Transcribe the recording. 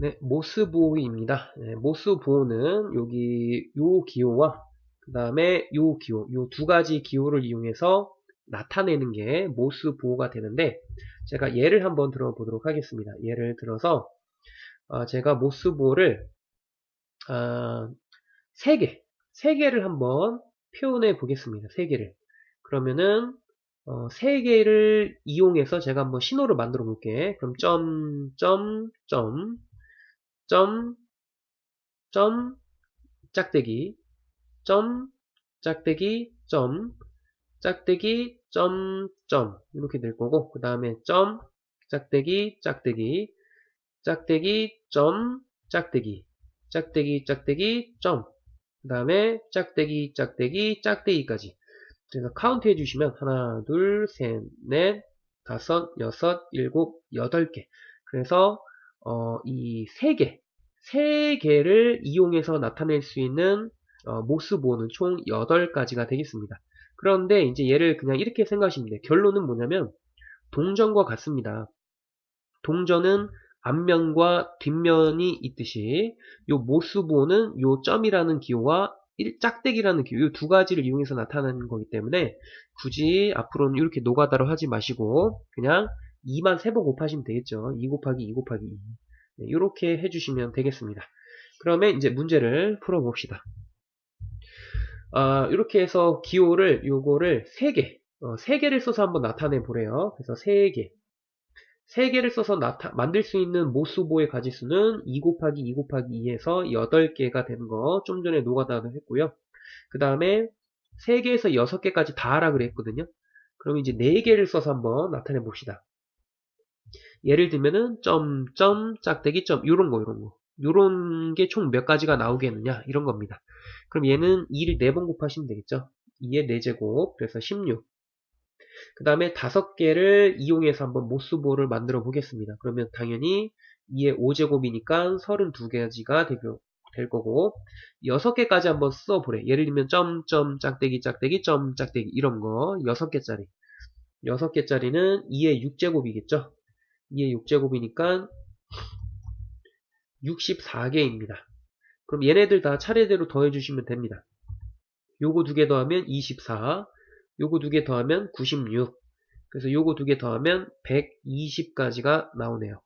네, 모스보호입니다. 네, 모스보호는 여기 요 기호와 그 다음에 요 기호, 요 두 가지 기호를 이용해서 나타내는 게 모스보호가 되는데 제가 예를 한번 들어보도록 하겠습니다. 예를 들어서 어, 제가 모스보호를 어, 3개, 3개를 한번 표현해 보겠습니다. 3개를. 그러면은 어, 3개를 이용해서 제가 한번 신호를 만들어 볼게. 그럼 점, 점, 점, 점, 점, 짝대기, 점, 짝대기, 점, 짝대기, 점, 점. 이렇게 될 거고 그 다음에 점, 짝대기, 짝대기, 짝대기, 점, 짝대기, 짝대기, 짝대기, 점, 그 다음에 짝대기, 짝대기, 짝대기까지. 그래서 카운트 해주시면 하나, 둘, 셋, 넷, 다섯, 여섯, 일곱, 여덟 개. 그래서 어, 이 세 개, 세 개를 이용해서 나타낼 수 있는 어, 모스보는 총 8가지가 되겠습니다. 그런데 이제 얘를 그냥 이렇게 생각하시면 돼요. 결론은 뭐냐면 동전과 같습니다. 동전은 앞면과 뒷면이 있듯이 요 모스보는 요 점이라는 기호와 짝대기라는 기호 이 두 가지를 이용해서 나타나는 거기 때문에 굳이 앞으로는 이렇게 노가다로 하지 마시고 그냥 2만 세번 곱하시면 되겠죠. 2 곱하기 2 곱하기 2 네, 이렇게 해주시면 되겠습니다. 그러면 이제 문제를 풀어봅시다. 아, 이렇게 해서 기호를 요거를 3개 어, 3개를 써서 한번 나타내 보래요. 그래서 3개 3개를 써서 나타, 만들 수 있는 모수보의 가지수는 2 곱하기 2 곱하기 2에서 8개가 되는 거 좀 전에 노가다도 했고요. 그 다음에 3개에서 6개까지 다 하라 그랬거든요. 그럼 이제 4개를 써서 한번 나타내 봅시다. 예를 들면은 점, 점, 짝대기, 점 요런 거 요런 거 요런 게 총 몇 가지가 나오겠느냐 이런 겁니다. 그럼 얘는 2를 4번 곱하시면 되겠죠. 2의 4제곱 그래서 16 그 다음에 5개를 이용해서 한번 모수보를 만들어 보겠습니다. 그러면 당연히 2의 5제곱이니까 32가지가 될 거고 6개까지 한번 써보래. 예를 들면 점, 점, 짝대기, 짝대기, 점, 짝대기 이런 거 6개짜리 6개짜리는 2의 6제곱이겠죠. 2의 6제곱이니까 64개입니다. 그럼 얘네들 다 차례대로 더해주시면 됩니다. 요거 두 개 더하면 24, 요거 두 개 더하면 96, 그래서 요거 두 개 더하면 120까지가 나오네요.